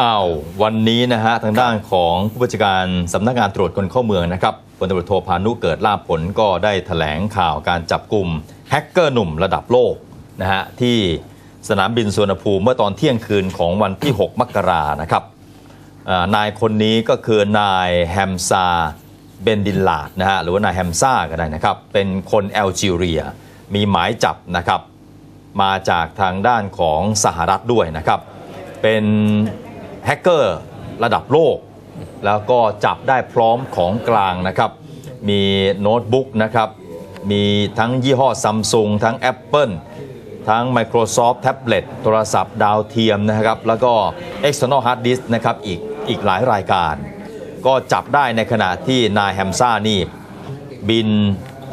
อ้าววันนี้นะฮะทางด้านของผู้บัญชาการสำนักงานตรวจคนเข้าเมืองนะครับพลตำรวจโทพานุเกิดลาภผลก็ได้ถแถลงข่าวการจับกลุ่มแฮกเกอร์หนุ่มระดับโลกนะฮะที่สนามบินสุวรรณภูมิเมื่อตอนเที่ยงคืนของวันที่ 6 มกรานะครับนายคนนี้ก็คือนายแฮมซาเบนดินลาดนะฮะหรือว่านายแฮมซาก็ได้นะครับเป็นคนแอลจีเรีย มีหมายจับนะครับมาจากทางด้านของสหรัฐด้วยนะครับเป็น แฮกเกอร์ระดับโลก แล้วก็จับได้พร้อมของกลางนะครับ มีโน้ตบุ๊กนะครับ มีทั้งยี่ห้อซัมซุงทั้ง Apple ทั้ง Microsoft Tablet โทรศัพท์ดาวเทียมนะครับ แล้วก็ external hard disk นะครับอีกอีกหลายรายการ ก็จับได้ในขณะที่นายแฮมซ่านี่ บิน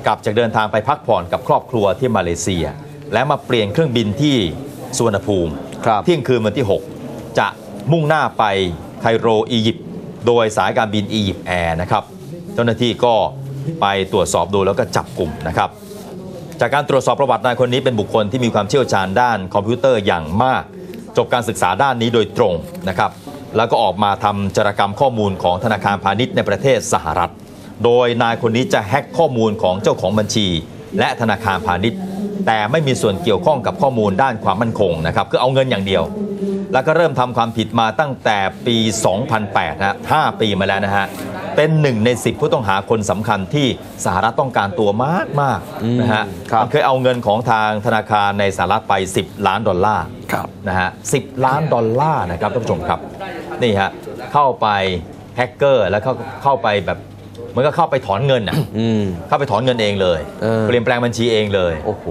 กลับจากเดินทางไปพักผ่อนกับครอบครัวที่มาเลเซีย และมาเปลี่ยนเครื่องบินที่สุวรรณภูมิครับเที่ยงคืนวันที่ 6 จะ มุ่งหน้าไปไคโรอียิปต์โดยสายการบินอียิปต์แอร์นะครับ เจ้าหน้าที่ก็ไปตรวจสอบดูแล้วก็จับกลุ่มนะครับ จากการตรวจสอบประวัตินายคนนี้เป็นบุคคลที่มีความเชี่ยวชาญด้านคอมพิวเตอร์อย่างมาก จบการศึกษาด้านนี้โดยตรงนะครับ แล้วก็ออกมาทำจารกรรมข้อมูลของธนาคารพาณิชย์ในประเทศสหรัฐ โดยนายคนนี้จะแฮ็กข้อมูลของเจ้าของบัญชี และธนาคารพาณิชย์ แต่ไม่มีส่วนเกี่ยวข้องกับข้อมูลด้านความมั่นคงนะครับคือเอาเงินอย่างเดียว แล้วก็เริ่มทำความผิดมาตั้งแต่ปี 2008นะฮะ 5 ปีมาแล้วนะฮะ เป็นหนึ่งใน 10 ผู้ต้องหาคนสำคัญที่สหรัฐต้องการตัวมากมากๆนะฮะครับมันเคยเอาเงินของทางธนาคารในสหรัฐไป 10 ล้านดอลลาร์ครับนะฮะ 10 ล้านดอลลาร์นะครับท่านผู้ชมครับ นี่ฮะ เข้าไปแฮกเกอร์แล้วเข้าเข้าไปแบบเหมันก็เข้าไปถอนเงินอะอืมเข้าไปถอนเงินเองเลยเออเปลี่ยนแปลงบัญชีเองเลย โอ้โห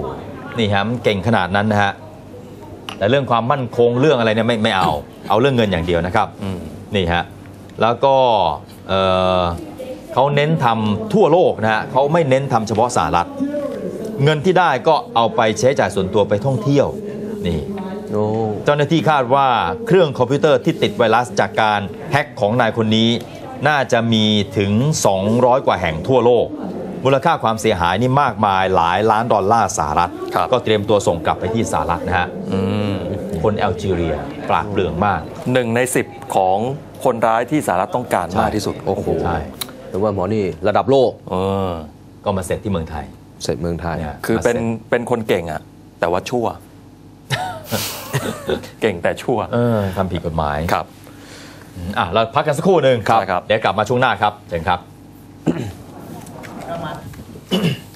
นี่ฮะมันเก่งขนาดนั้นนะฮะ แต่เรื่องความมั่นคงเรื่องอะไรเนี่ยไม่ไม่เอา เอาเรื่องเงินอย่างเดียวนะครับอืมนี่ฮะแล้วก็เอ่อเขาเน้นทำทั่วโลกนะฮะเขาไม่เน้นทำเฉพาะสหรัฐ เงินที่ได้ก็เอาไปใช้จ่ายส่วนตัวไปท่องเที่ยวนี่โอ้เจ้าหน้าที่คาดว่าเครื่องคอมพิวเตอร์ที่ติดไวรัสจากการแฮ็กของนายคนนี้ น่าจะมีถึง 200 กว่าแห่งทั่วโลก มูลค่าความเสียหายนี่มากมายหลายล้านดอลลาร์สหรัฐครับก็เตรียมตัวส่งกลับไปที่สหรัฐนะฮะอืมคนแอลจีเรียปราดเปรื่องมากหนึ่งในสิบของคนร้ายที่สหรัฐต้องการใช่มากที่สุดโอ้โหใช่แปลว่าหมอนี่ระดับโลกเออก็มาเสร็จที่เมืองไทย เสร็จเมืองไทยเนี่ยคือเป็นมาสร็จเป็นคนเก่งอะแต่ว่าชั่ว เก่งแต่ชั่วเออทำผิดกฎหมายครับอะเราพักกันสักครู่หนึ่งครับครับเดี๋ยวกลับมาช่วงหน้าครับเชิญครับ Até mais.